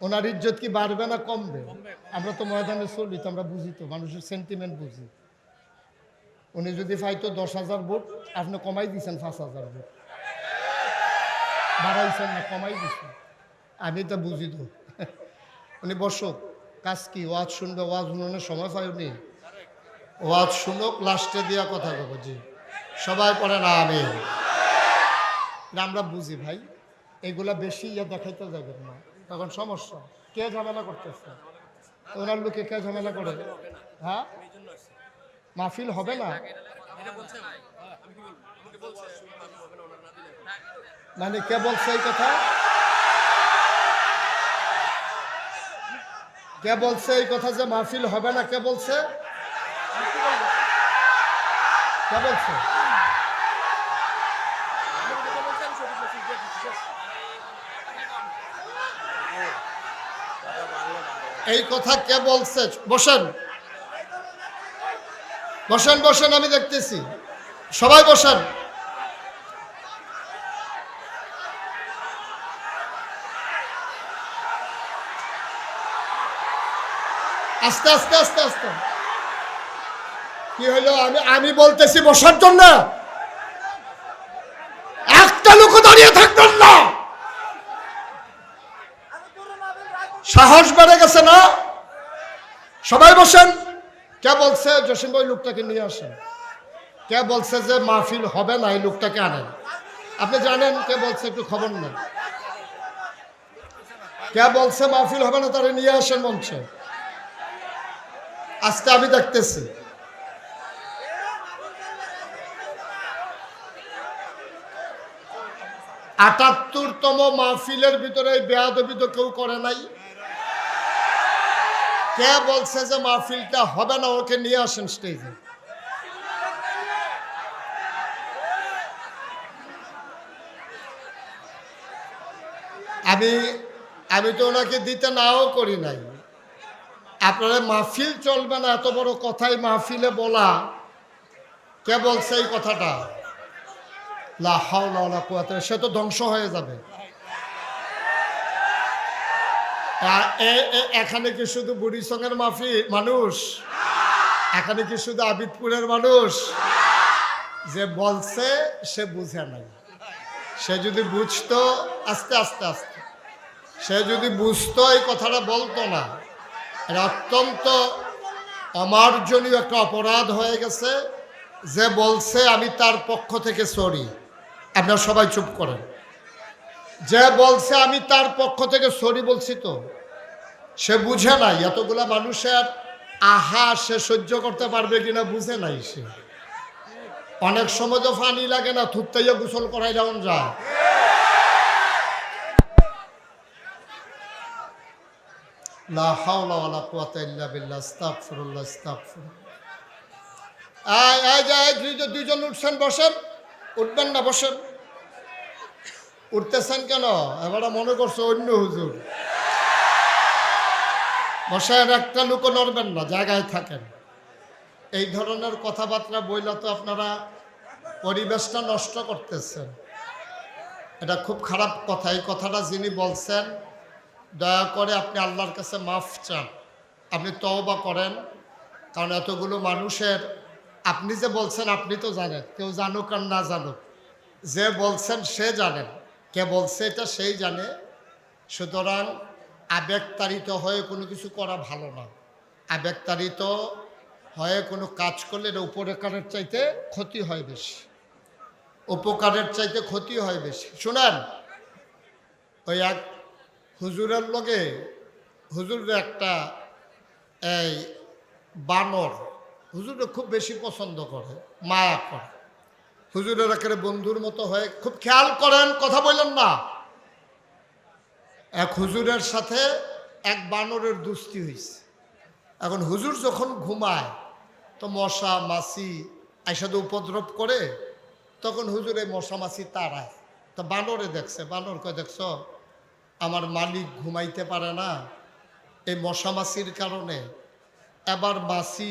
ওনার ইজ্জত কি বাড়বে না কমবে? আমরা তো ময়দানে চলি, তো আমরা বুঝি তো, মানুষের সেন্টিমেন্ট বুঝি। উনি যদি পাইতো দশ হাজার ভোট, আপনি কমাই দিয়েছেন পাঁচ হাজার ভোট। বাড়াইছেন না, কমাই দিচ্ছেন আমি তো বুঝি তো। উনি বসুক কাজ কি? ওয়াজ শুনবে, ওয়াজ শুনানোর সময় পাই উনি? ওয়াজ শুনুক লাস্টে দিয়া কথা কব জি। সবাই পড়ে না, আমি। আমরা বুঝি ভাই, এগুলা বেশি ইয়ে দেখাইতে যাবেন না। তখন সমস্যা। কে ঝামেলা করতেছে? ওনার লোকে কে ঝামেলা করে? হ্যাঁ? মাহফিল হবে না? মানে কে বলছে এই কথা? কে বলছে এই কথা যে মাহফিল হবে না? কে বলছে? কে বলছে? এই কথা কে বলছে? বসেন। বসেন বসেন, আমি দেখতেছি। সবাই বসেন। আস্তে আস্তে আস্তে আস্তে। কি হলো আমি আমি বলতেছি বসার জন্য। একটা লোক দাঁড়িয়ে থাকবেন না। সাহস বেড়ে গেছে না? সবাই বসেন। কে বলছে জসিম ভাই লোকটাকে নিয়ে আসেন? কে বলছে যে মাহফিল হবে না, এই লোকটাকে আনেন? আপনি জানেন কে বলছে, একটু খবর নেন। কে বলছে মাহফিল হবে না, তারা নিয়ে আসেন মঞ্চে। আজকে আমি দেখতেছি। আটাত্তরতম মাহফিলের ভিতরে তো কেউ করে নাই। কে বলছে যে মাহফিলটা হবে না, ওকে নিয়ে আসেন স্টেজে আমি আমি তো ওনাকে দিতে নাও করি নাই। আপনারা মাহফিল চলবে না, এত বড় কথাই মাহফিলে বলা। কে বলছে এই কথাটা? লা হাওলা ওয়ালা কুওয়াতা সে তো ধ্বংস হয়ে যাবে। এখানে কি শুধু বুড়িসঙ্গের মাফি মানুষ? এখানে কি শুধু আবিদপুরের মানুষ? যে বলছে, সে বুঝে নাই। সে যদি বুঝতো, আস্তে আস্তে আস্তে। সে যদি বুঝতো, এই কথাটা বলতো না। এটা অত্যন্ত অমার্জনীয় একটা অপরাধ হয়ে গেছে। যে বলছে, আমি তার পক্ষ থেকে সরি। আপনারা সবাই চুপ করেন। যে বলছে, আমি তার পক্ষ থেকে সরি বলছি তো। সে বুঝে নাই, এতগুলা মানুষের আহা, সে সহ্য করতে পারবে কিনা বুঝে নাই সে। অনেক সময় তো ফানি লাগে না থুত্তাইয়া গোসল করাই যেমন দুইজন দুইজন উঠছেন, বসেন। উঠবেন না, বসেন। উঠতেছেন কেন? এবারে মনে করছ অন্য হুজুর। বসেন একটা লুকো নড়বেন না, জায়গায় থাকেন। এই ধরনের কথাবার্তা বইলে তো আপনারা পরিবেশটা নষ্ট করতেছেন। এটা খুব খারাপ কথা। এই কথাটা যিনি বলছেন, দয়া করে আপনি আল্লাহর কাছে মাফ চান। আপনি তওবা করেন, কারণ এতগুলো মানুষের, আপনি যে বলছেন আপনি তো জানেন, কেউ জানুক আর না জানুক। যে বলছেন সে জানেন। কে বলছে এটা সেই জানে। সুতরাং আবেগতাড়িত হয়ে কোনো কিছু করা ভালো না। আবেগতাড়িত হয়ে কোনো কাজ করলে এটা উপকারের চাইতে ক্ষতি হয় বেশি। উপকারের চাইতে ক্ষতি হয় বেশি। শুনেন, ওই এক হুজুরের লগে হুজুরের একটা এই বানর হুজুরে খুব বেশি পছন্দ করে, মায়া করে। হুজুরের একেবারে বন্ধুর মতো হয়ে খুব খেয়াল করেন, কথা বললেন না। এক হুজুরের সাথে এক বানরের দুস্তি হয়েছে এখন হুজুর যখন ঘুমায়, তো মশা, মাছি আইসাদে উপদ্রব করে, তখন হুজুরে মশা, মাছি তাড়ায়। তো বানরে দেখছে, বানর কয়, দেখছ, আমার মালিক ঘুমাইতে পারে না। এই মশা, মাছির কারণে এবার মাছি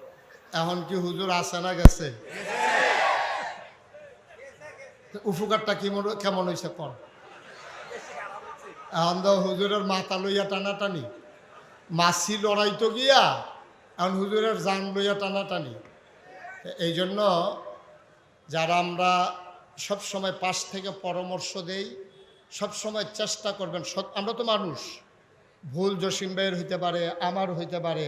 এখন কি হুজুর আসে না গেছে? উপকারটা কেমন কেমন হয়েছে কর এখন তো হুজুরের মাথা লইয়া টানাটানি। মাছি লড়াইতো গিয়া, এখন হুজুরের জান লইয়া টানাটানি। এই জন্য যারা আমরা সব সময় পাশ থেকে পরামর্শ দেই, সব সময় চেষ্টা করবেন। আমরা তো মানুষ। ভুল জসিম ভাইয়ের হইতে পারে, আমার হইতে পারে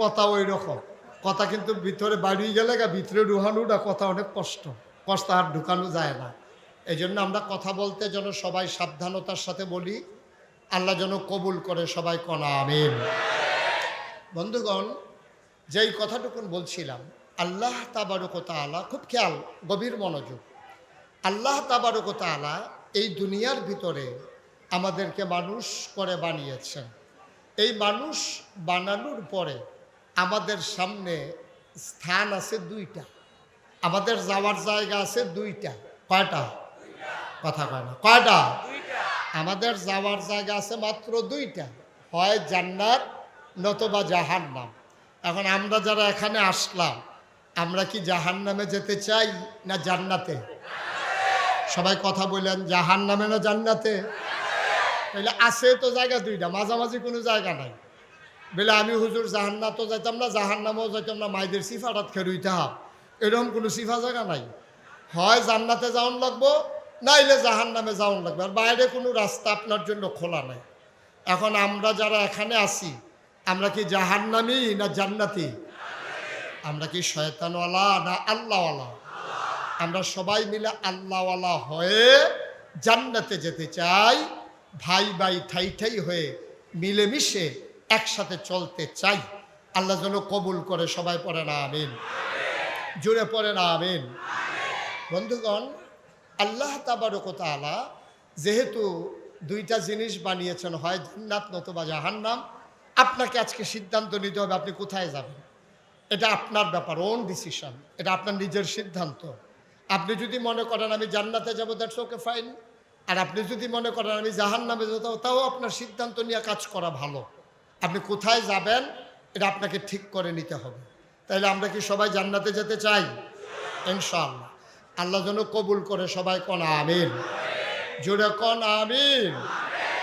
কথা ওই রকম। কথা কিন্তু ভিতরে বাড়িয়ে গেলে গা, ভিতরে ঢুকানোটা কথা অনেক কষ্ট। কষ্ট আর ঢুকানো যায় না। এই জন্য আমরা কথা বলতে যেন সবাই সাবধানতার সাথে বলি, আল্লাহ যেন কবুল করে সবাই কনা, আমিন। বন্ধুগণ, যেই কথাটুকুন বলছিলাম, আল্লাহ তাবারকতা আলা খুব খেয়াল, গভীর মনোযোগ। আল্লাহ তাবারকতা আলা এই দুনিয়ার ভিতরে আমাদেরকে মানুষ করে বানিয়েছেন। এই মানুষ বানানোর পরে আমাদের সামনে স্থান আছে দুইটা। আমাদের যাওয়ার জায়গা আছে দুইটা। কয়টা? কথা কয় না। কয়টা? আমাদের যাওয়ার জায়গা আছে মাত্র দুইটা। হয় জান্নাত নতবা জাহান্নাম। এখন আমরা যারা এখানে আসলাম, আমরা কি জাহান্নামে যেতে চাই না জান্নাতে? সবাই কথা বললেন জাহান্নামে না জান্নাতে? তাহলে আছে তো জায়গা দুইটা, মাঝামাঝি কোনো জায়গা নাই। বলে আমি হুজুর জাহান্নাতও যাইতাম না, জাহান্নামেও যাইতাম না, মাইদের সিফাটাত খেরুইতে হাব এরকম কোনো সিফা জায়গা নাই। হয় জান্নাতে যাওয়ান লাগবো, নাইলে জাহান নামে যাওয়ান লাগবে। আর বাইরে কোনো রাস্তা আপনার জন্য খোলা নাই। এখন আমরা যারা এখানে আছি, আমরা কি জাহান্নামি না জান্নাতি? আমরা কি শয়তানওয়ালা না আল্লাহওয়ালা? আমরা সবাই মিলে আল্লাহওয়ালা হয়ে জান্নাতে যেতে চাই। ভাই ভাই ঠাই ঠাই হয়ে মিলেমিশে একসাথে চলতে চাই। আল্লাহ যেন কবুল করে সবাই পড়ে না, আমিন। জুড়ে পড়ে না, আমিন। বন্ধুগণ, আল্লাহ তাবারকতালা যেহেতু দুইটা জিনিস বানিয়েছেন, হয় জান্নাত নতুবা জাহান্নাম, আপনাকে আজকে সিদ্ধান্ত নিতে হবে আপনি কোথায় যাবেন। এটা আপনার ব্যাপার ওন ডিসিশন এটা আপনার নিজের সিদ্ধান্ত। আপনি যদি মনে করেন আমি জান্নাতে যাব দ্যাটস ওকে ফাইন আর আপনি যদি মনে করেন আমি জাহান নামে যেতাম তাও আপনার সিদ্ধান্ত নিয়ে কাজ করা ভালো। আপনি কোথায় যাবেন, এটা আপনাকে ঠিক করে নিতে হবে। তাইলে আমরা কি সবাই জান্নাতে যেতে চাই? ইনশাআল্লাহ। আল্লাহ যেন কবুল করে সবাই কন, আমিন। জোরে কন, আমিন।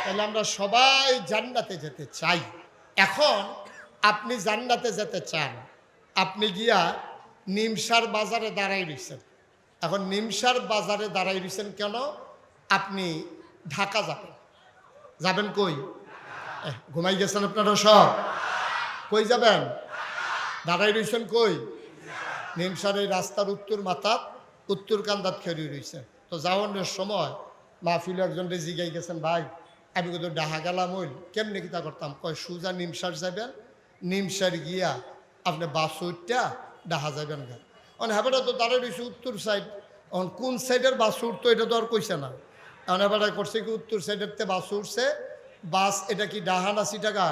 তাহলে আমরা সবাই জান্নাতে যেতে চাই। এখন আপনি জান্নাতে যেতে চান, আপনি গিয়া নিমসার বাজারে দাঁড়াই রয়েছেন এখন নিমসার বাজারে দাঁড়াই রয়েছেন কেন? আপনি ঢাকা যাবেন। যাবেন কই? ঘুমাই গেছেন আপনারা সব? কই যাবেন? দাঁড়াই রয়েছেন কই? নিমসার এই রাস্তার উত্তর মাথাত উত্তর কান্দাত খেয়ে রয়েছে তো যাওয়ানোর সময় মাহফিল একজন জিগাই গেছেন, ভাই, আমি কিন্তু ডাহা গেলাম হইল কেমনি কিতা করতাম? কয়, সুজা নিমসার যাবেন নিমসার গিয়া আপনি বাসুরটা ডাহা যাবেন গা। অন হেবাটা তো দাঁড়াই রয়েছে উত্তর সাইড অন কোন সাইডের বাস উঠতো, এটা তো আর কইছে না। এখন এবারে করছে কি, উত্তর সাইডের তে বাস উঠছে। বাস, এটা কি ডাহা না সিটাকা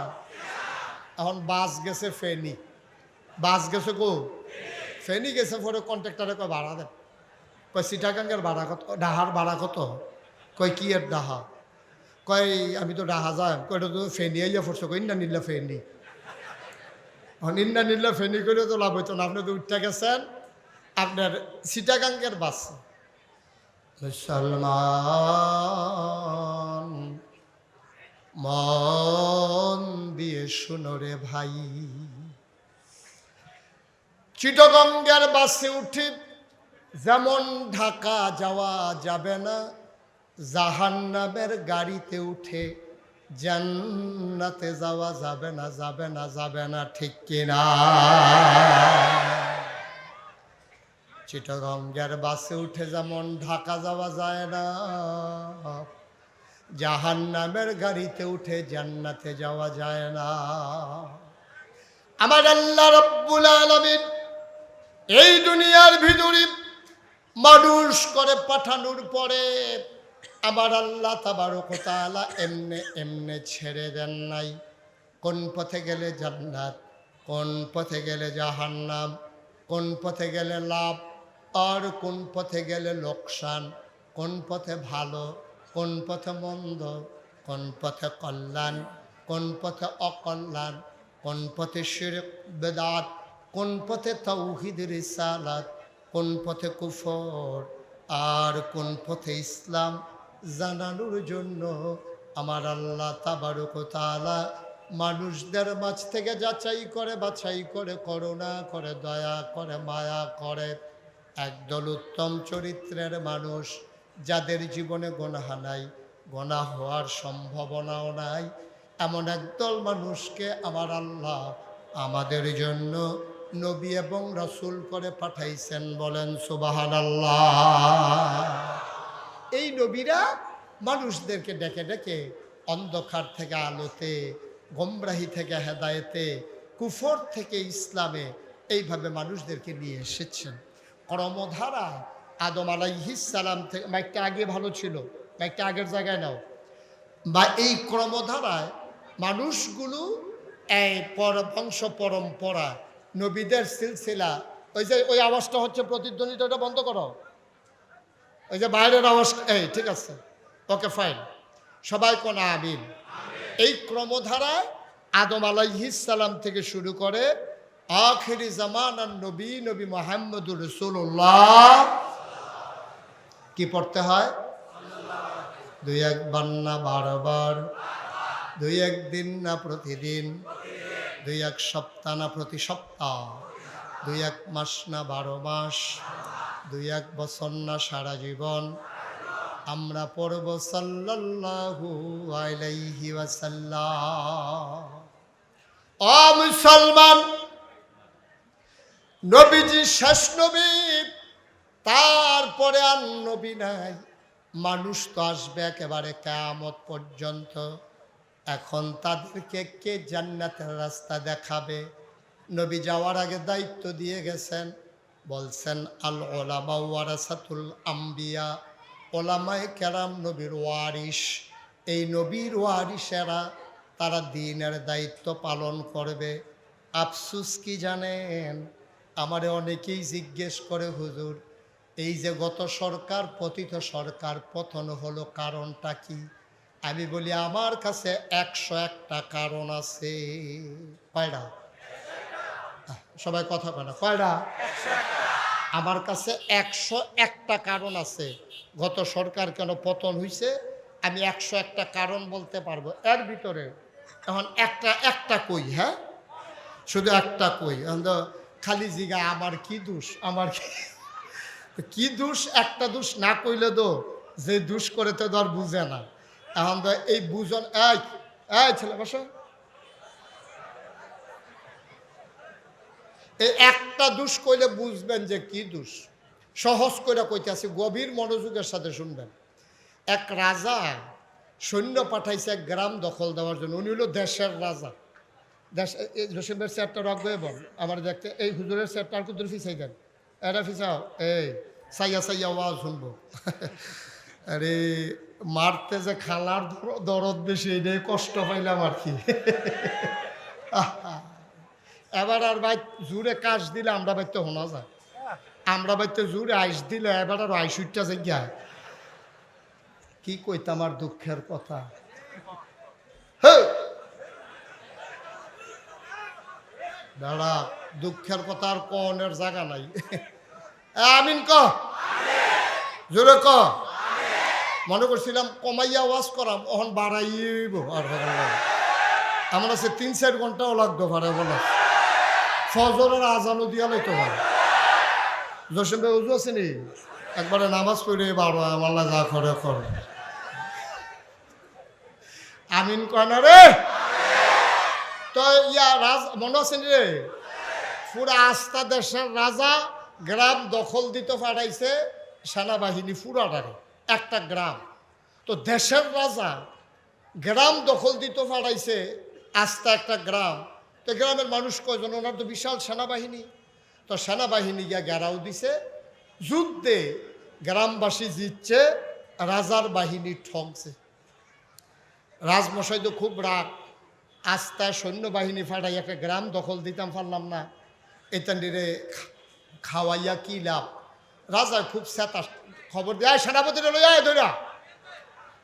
এখন বাস গেছে ফেনি। বাস গেছে কো? ফেনি গেছে, পরে কন্ট্রাক্টরে কয়, ভাড়া দেন। কয় সিটাগাঙ্গের ভাড়া কত? ডাহার ভাড়া কত? কয়, কি এর ডাহা? কয়, আমি তো ডাহা যাই কয়টা তো ফেনি আইয়া পড়ছো কই না নিল্লা ফেনি। নিন্না নিল্লা ফেনি করে তো লাভ হইতো না। আপনি তো উঠতে গেছেন। আপনার সিটাগাঙ্গের বাস। মুসলমান, মন দিয়ে ভাই। চিটগঙ্গের বাসে উঠে যেমন ঢাকা যাওয়া যাবে না, জাহান্নামের গাড়িতে উঠে জান্নাতে যাওয়া যাবে না যাবে না যাবে না, ঠিক কিনা? চিটগঙ্গের বাসে উঠে যেমন ঢাকা যাওয়া যায় না। জাহান্নামের গাড়িতে উঠে জান্নাতে যাওয়া যায় না। আমার আল্লাহ রব্বুল আলামিন এই দুনিয়ার ভিতরে মানুষ করে পাঠানোর পরে আমার আল্লাহ তাবারকতালা এমনে এমনে ছেড়ে দেন নাই। কোন পথে গেলে জান্নাত, কোন পথে গেলে জাহান্নাম, কোন পথে গেলে লাভ আর কোন পথে গেলে লোকসান, কোন পথে ভালো, কোন পথে মন্দ, কোন পথে কল্যাণ, কোন পথে অকল্যাণ, কোন পথে শিরক, বেদাত, কোন পথে তৌহিদ, রিসালাত, কোন পথে কুফর, আর কোন পথে ইসলাম জানানোর জন্য আমার আল্লাহ তাবারক মানুষদের মাঝ থেকে যাচাই করে, বাছাই করে, করুণা করে, দয়া করে, মায়া করে একদল উত্তম চরিত্রের মানুষ, যাদের জীবনে গোনাহা নাই গোনা হওয়ার সম্ভাবনাও নাই। এমন একদল মানুষকে আমার আল্লাহ আমাদের জন্য নবী এবং রসুল করে পাঠাইছেন বলেন সুবাহান এই নবীরা মানুষদেরকে ডেকে ডেকে অন্ধকার থেকে আলোতে, গোমরাহি থেকে হেদায়েতে, কুফর থেকে ইসলামে এইভাবে মানুষদেরকে নিয়ে এসেছেন। কর্মধারা আদম আলাইহিসালাম থেকে মাইকটা আগে ভালো ছিল। মাইকটা আগের জায়গায় নাও। বা এই ক্রমধারায় মানুষগুলো এই পর বংশ পরম্পরা, নবীদের সিলসিলা, ওই যে ওই আওয়াজটা হচ্ছে প্রতিদ্বন্দ্বিতা ওটা বন্ধ করো। ওই যে বাইরের আওয়াজ, এই ঠিক আছে। Okay, fine. সবাই কোন আমিন? এই ক্রমধারায় আদম আলাইহিসালাম থেকে শুরু করে আখিরি জামান আর নবী নবী মোহাম্মদুর রসুল্লাহ কি পড়তে হয়? দুই একবার না বারবার। দুই একদিন না প্রতিদিন। দুই এক সপ্তাহ না প্রতি সপ্তাহ। দুই এক মাস না বারো মাস। দুই এক বছর না সারা জীবন। আমরা পড়ব সাল্লাল্লাহু আলাইহি ওয়াসাল্লাম। মুসলমান নবীজি শেষ নবী, তারপরে আর নবী নাই। মানুষ তো আসবে একেবারে কেয়ামত পর্যন্ত। এখন তাদেরকে কে জান্নাতের রাস্তা দেখাবে? নবী যাওয়ার আগে দায়িত্ব দিয়ে গেছেন। বলছেন, আল ওলামা ওয়ারাসাতুল আম্বিয়া। ওলামায় কেরাম নবীর ওয়ারিস এই নবীর ওয়ারিসেরা তারা দিনের দায়িত্ব পালন করবে। আফসুস কি জানেন? আমারে অনেকেই জিজ্ঞেস করে হুজুর এই যে গত সরকার পতিত সরকার পতন হলো কারণটা কি? আমি বলি আমার কাছে একশো একটা কারণ আছে। আহ, সবাই কথা কয় না। আমার কাছে একশো একটা কারণ আছে। গত সরকার কেন পতন হয়েছে আমি একশো একটা কারণ বলতে পারব। এর ভিতরে এখন একটা একটা কই হ্যাঁ? শুধু একটা কই। এখন খালি জিগা, আমার কি দোষ? আমার কি দোষ? একটা দোষ না কইলে তো যে দোষ করে তো ধর বুঝে না। এখন তো এই বুঝন, এই ছেলে বসো। এই একটা দোষ কইলে বুঝবেন যে কি দোষ। সহজ করে কইতেছি, গভীর মনোযোগের সাথে শুনবেন। এক রাজা সৈন্য পাঠাইছে এক গ্রাম দখল দেওয়ার জন্য, উনি হলো দেশের রাজা। রসিমের চেয়ারটা রক হয়ে বল, আমার দেখতে, এই হুজুরের চেয়ারটা আর কুদুর ফিসাই দেন? এটা ফিসাও, এই, সাইয়া সাইয়া ওয়াজ শুনব। আরে, মারতে যে খালার দর- দরদ বেশি, এটাই কষ্ট পাইলাম আর কি। এবার আর ভাই জুড়ে কাশ দিলে আমরা বাইতে শোনা যায়। আমরা বাইতে জুড়ে আইস দিলে এবার আর আইসুইটটা যে গিয়া। কি কইতাম আর দুঃখের কথা? দাঁড়া, দুঃখের কথা আর কনের জায়গা নাই। আমিন ক? জোরে ক? মনে করছিলাম কমাইয়া ওয়াজ করাম ওখান বাড়াইব আর। আমরা সে তিন চার ঘন্টাও লাগতো পারে বলে। ফজরের আজানো দিয়া লাইতো পারে জসিম ভাই উজু আছে নি? একবারে নামাজ পড়ে বারো আমার যা করে করে। আমিন কয় না রে? ইয়া রাজ মনে আছে নি রে? পুরা আস্থা দেশের রাজা গ্রাম দখল দিতে পাঠাইছে সেনাবাহিনী পুরাটারে, একটা গ্রাম। তো দেশের রাজা গ্রাম দখল দিতে পাঠাইছে আস্থা একটা গ্রাম। তো গ্রামের মানুষ কয়জন? ওনার তো বিশাল সেনাবাহিনী। তো সেনাবাহিনী গিয়া গেরাও দিছে। যুদ্ধে গ্রামবাসী জিতছে, রাজার বাহিনী ঠকছে রাজমশাই তো খুব রাগ। আস্থা সৈন্যবাহিনী ফাটাই একটা গ্রাম দখল দিতাম, পারলাম না। এতান্ডিরে খাওয়াইয়া কি লাভ? রাজা খুব স্যাতা খবর দেয় সেনাপতিরে লই, আয় ধরা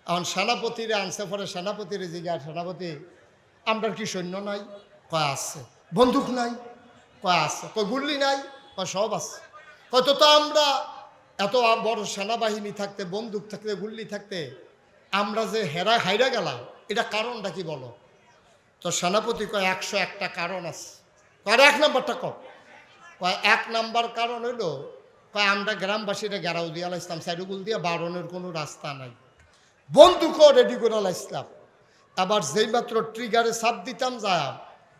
এখন সেনাপতিরে আনছে, পরে সেনাপতিরে জিজ্ঞা সেনাপতি আমরা কি সৈন্য নাই? কয়, আছে। বন্দুক নাই? কয়, আছে। কয়, গুল্লি নাই? কয়, সব আছে। কয়, তো তো আমরা এত বড় সেনাবাহিনী থাকতে, বন্দুক থাকতে, গুল্লি থাকতে, আমরা যে হেরা হাইরা গেলাম, এটা কারণটা কি বলো? তো সেনাপতি কয়, একশো একটা কারণ আছে। কয়, এক নাম্বারটা কম কয়, এক নাম্বার কারণ হইল, কয়, আমরা গ্রামবাসীরা গেরাও দিয়ে ইসলাম সাইডুগুল দিয়ে বারণের কোনো রাস্তা নাই। বন্দুকও রেডি করে ইসলাম আবার যেই মাত্র ট্রিগারে সাপ দিতাম যা,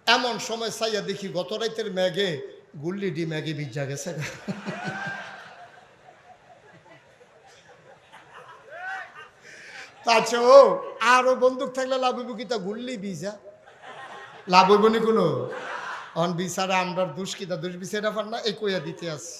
এমন সময় চাইয়া দেখি গত রাইতের ম্যাগে গুল্লি ডি ম্যাগে ভিজা গেছে। তাছে ও, আরও বন্দুক থাকলে লাভ গুল্লি ভিজা। লাভ হইব নি কোনো? অন বিচারে আমরা দুষ্কিতা দুষ বিচারে পার না এই কইয়া দিতে আছে।